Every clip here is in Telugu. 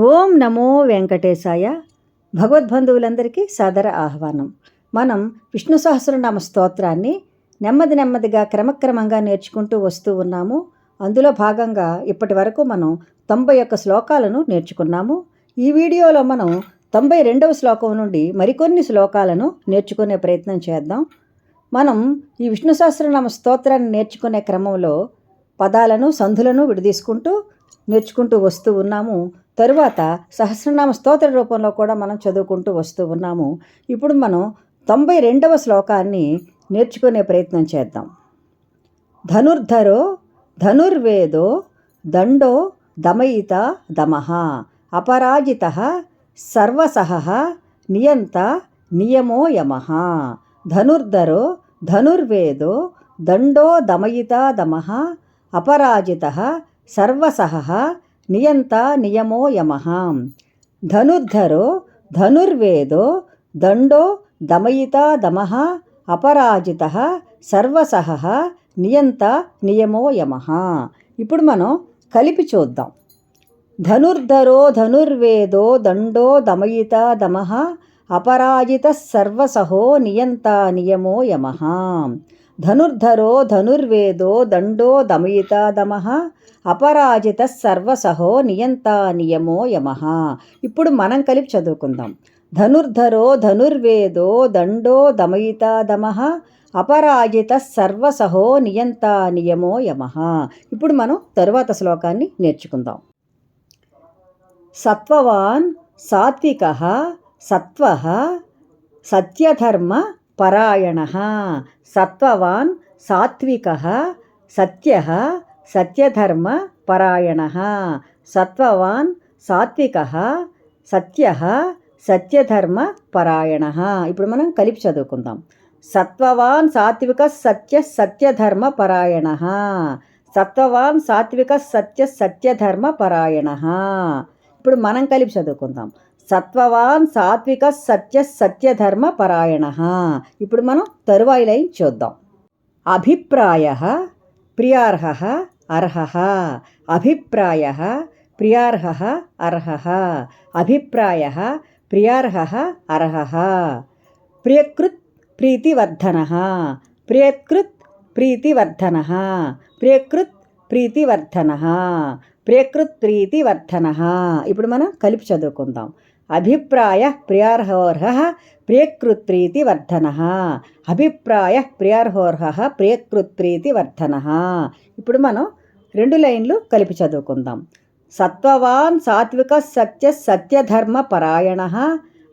ఓం నమో వెంకటేశాయ. భగవద్బంధువులందరికీ సాదర ఆహ్వానం. మనం విష్ణు సహస్రనామ స్తోత్రాన్ని నెమ్మది నెమ్మదిగా క్రమక్రమంగా నేర్చుకుంటూ వస్తూ ఉన్నాము. అందులో భాగంగా ఇప్పటి వరకు మనం తొంభై ఒక్క శ్లోకాలను నేర్చుకున్నాము. ఈ వీడియోలో మనం తొంభై రెండవ శ్లోకం నుండి మరికొన్ని శ్లోకాలను నేర్చుకునే ప్రయత్నం చేద్దాం. మనం ఈ విష్ణు సహస్రనామ స్తోత్రాన్ని నేర్చుకునే క్రమంలో పదాలను సంధులను విడదీసుకుంటూ నేర్చుకుంటూ వస్తూ ఉన్నాము. తరువాత సహస్రనామ స్తోత్ర రూపంలో కూడా మనం చదువుకుంటూ వస్తూ ఉన్నాము. ఇప్పుడు మనం తొంభై రెండవ శ్లోకాన్ని నేర్చుకునే ప్రయత్నం చేద్దాం. ధనుర్ధరో ధనుర్వేదో దండో దమయిత దమః అపరాజిత సర్వసహ నియంత నియమో యమ ధనుర్ధరో ధనుర్వేదో దండో దమయిత దమః అపరాజిత సర్వసహ నియంత నియమో యమ. ధనుర్ధరో ధనుర్వేదో దండో దమయిత దమ అపరాజిత సర్వసహ నియంత నియమో యమ. ఇప్పుడు మనం కలిపి చూద్దాం. ధనుర్ధరో ధనుర్వేదో దండో దమయిత దమ అపరాజిత సర్వసహో నియంత నియమో యమ. ధనుర్ధరో ధనుర్వేదో దండో దమయిత దమః అపరాజిత సర్వసహో నియంత నియమో యమః ఇప్పుడు మనం కలిపి చదువుకుందాం. ధనుర్ధరో ధనుర్వేదో దండో దమయిత దమః అపరాజిత సర్వసహో నియంత నియమో యమః। ఇప్పుడు మనం తరువాత శ్లోకాన్ని నేర్చుకుందాం. సత్వవాన్ సాత్విక సత్వ సత్యధర్మ పరాయణ సత్వవాన్ సాత్విక సత్య సత్యధర్మ పరాయణ సత్వవాన్ సాత్విక సత్య సత్యధర్మ పరాయణ. ఇప్పుడు మనం కలిపి చదువుకుందాం. సత్వవాన్ సాత్విక సత్య సత్యధర్మ పరాయణ. సత్వవాన్ సాత్విక సత్య సత్యధర్మ పరాయణ. ఇప్పుడు మనం కలిపి చదువుకుందాం. సత్వవాన్ సాత్విక సత్య సత్యధర్మ పరాయణ. ఇప్పుడు మనం తరువాయి లైన్ చూద్దాం. అభిప్రాయ ప్రియార్హ అర్హ. అభిప్రాయ ప్రియార్హ అర్హ. అభిప్రాయ ప్రియార్హ అర్హ. ప్రియకృత్ ప్రీతివర్ధన. ప్రియకృత్ ప్రీతివర్ధన. ప్రియకృత్ ప్రీతివర్ధన. ప్రియకృత్ ప్రీతివర్ధన. ఇప్పుడు మనం కలిపి చదువుకుందాం. అభిప్రాయ ప్రియార్హోర్హ ప్రియకృత్ వర్ధన. అభిప్రాయ ప్రియార్హోర్హ ప్రియకృత్ వర్ధన. ఇప్పుడు మనం రెండు లైన్లు కలిపి చదువుకుందాం. సత్వవాన్ సాత్విక సత్య సత్యధర్మ పరాయణ.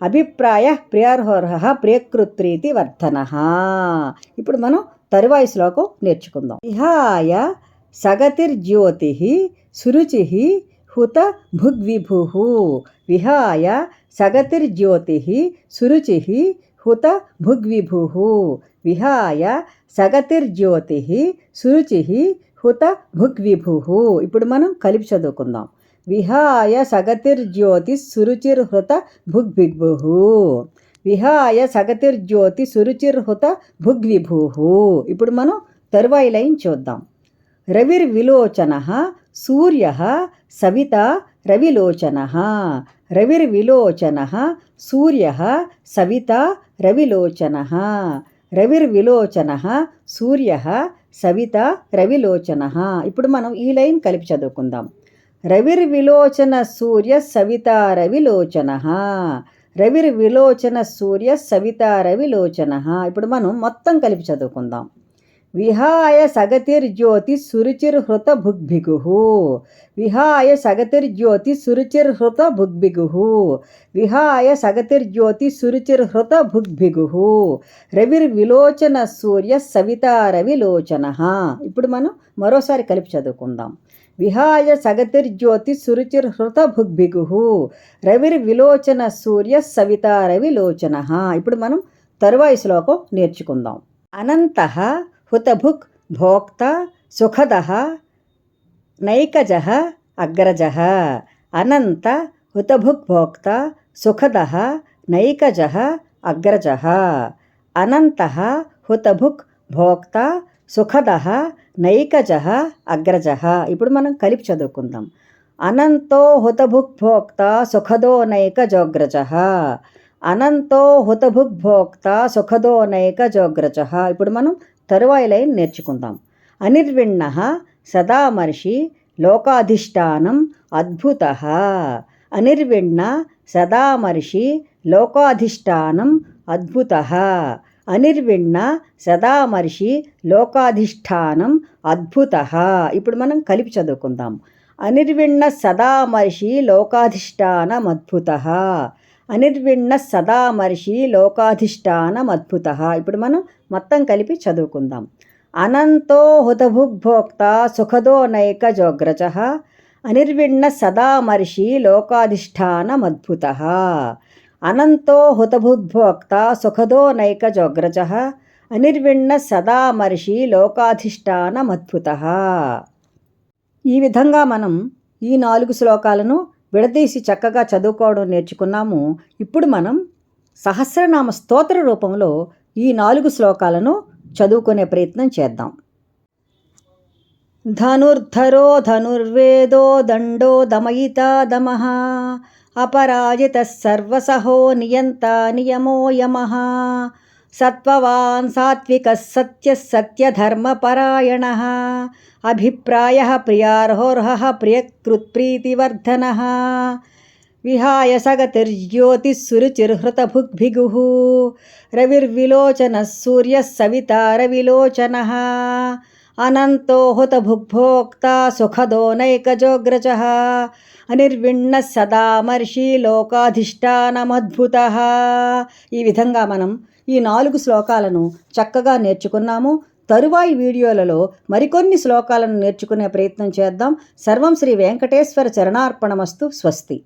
అభిప్రాయ ప్రియార్హోర్హ ప్రియకృత్రీతి వర్ధన. ఇప్పుడు మనం తరువాయి శ్లోకం నేర్చుకుందాం. విహాయ సగతిర్జ్యోతి సురుచి హుత భుగ్విభు విహాయ సగతిర్జ్యోతి సురుచి హుత భుగ్విభు విహాయ సగతిర్జ్యోతి సురుచి హుత భుగ్విభు ఇప్పుడు మనం కలిపి చదువుకుందాం. విహాయ సగతిర్జ్యోతి సురుచిర్హృత భుగ్విభు విహాయ సగతిర్జ్యోతి సురుచిర్హుత భుగ్విభు ఇప్పుడు మనం తరువాయి లైన్ చూద్దాం. రవిర్విలోచన సూర్య సవిత రవిలోచన రవిర్విలోచన సూర్య సవిత రవిలోచన రవిర్విలోచన సూర్య సవిత రవిలోచన. ఇప్పుడు మనం ఈ లైన్ కలిపి చదువుకుందాం. రవిర్విలోచన సూర్య సవిత రవిలోచన రవిర్విలోచన సూర్య సవిత రవిలోచన. ఇప్పుడు మనం మొత్తం కలిపి చదువుకుందాం. విహాయ సగతిర్జ్యోతి సురుచిర్హృత భుగ్భిగు విహాయ సగతిర్జ్యోతి సురుచిర్హృత భుగ్భిగు విహాయ సగతిర్జ్యోతి సురుచిర్హృత భుగ్భిగు రవిర్విలోచన సూర్య సవితారవిలోచన ఇప్పుడు మనం మరోసారి కలిపి చదువుకుందాం. విహాయ సగతిర్జ్యోతి సురుచిర్హృత భుగ్భిగు రవిర్విలోచన సూర్య సవితారవిలోచన ఇప్పుడు మనం తరువాయి శ్లోకం నేర్చుకుందాం. అనంత హుతభుక్ భోక్త సుఖద నైకజ అగ్రజ అనంత హుతభుక్ భోక్త సుఖద నైకజ అగ్రజ అనంత హుతభుక్ భోక్త సుఖద నైకజ అగ్రజ ఇప్పుడు మనం కలిపి చదువుకుందాం. అనంతో హుతభుగ్భోక్త సుఖదో నైక జోగ్రజ అనంతో హుతభుగ్భోక్త సుఖదో నైక జోగ్రజ ఇప్పుడు మనం తరువాయి లైన్ నేర్చుకుందాం అనిర్విణ సదామర్షి లోకాధిష్టానం అద్భుత. అనిర్విణ సదామర్షి లోకాధిష్టానం అద్భుత. అనిర్విణ సదామర్షి లోకాధిష్టానం అద్భుత. ఇప్పుడు మనం కలిపి చదువుకుందాం. అనిర్విణ సదామర్షి లోకాధిష్టానం అద్భుత. అనిర్విణ్ణ సదామర్షి లోకాధిష్టానం అద్భుత ఇప్పుడు మనం మొత్తం కలిపి చదువుకుందాం. అనంతో హుతభుగ్భోక్త సుఖదో నైక జోగ్రజ. అనిర్విణ సదామర్షి లోకాధిష్టానమద్భుత. అనంతో హుతభుద్భోక్త సుఖదో నైక జోగ్రజ. అనిర్విణ సదామర్షి లోకాధిష్టానమద్భుత. ఈ విధంగా మనం ఈ నాలుగు శ్లోకాలను విడదీసి చక్కగా చదువుకోవడం నేర్చుకున్నాము. ఇప్పుడు మనం సహస్రనామ స్తోత్ర రూపంలో ఈ నాలుగు శ్లోకాలను చదువుకునే ప్రయత్నం చేద్దాం. ధనుర్ధరో ధనుర్వేదో దండో దమయితా దమః అపరాజిత సర్వసహో నియంత నియమో యమః సత్వవాన్ సాత్విక సత్య సత్యధర్మపరాయణ అభిప్రాయ ప్రియార్హోర్హ ప్రియకృత్ప్రీతివర్ధన విహాయ సగతిర్జ్యోతిస్సురుచిర్హృతభుగ్భిగుः రవిర్విలోచనः సూర్యः సవితా రవిలోచనः అనంతో హుతభుగ్భోక్త సుఖదో నైకజోగ్రజ అనిర్విణ సదామర్షి లోకాధిష్టానమద్భుత ఈ విధంగా మనం ఈ నాలుగు శ్లోకాలను చక్కగా నేర్చుకున్నాము. తరువాయి వీడియోలలో మరికొన్ని శ్లోకాలను నేర్చుకునే ప్రయత్నం చేద్దాం. సర్వం శ్రీ వెంకటేశ్వర చరణార్పణమస్తు స్వస్తి.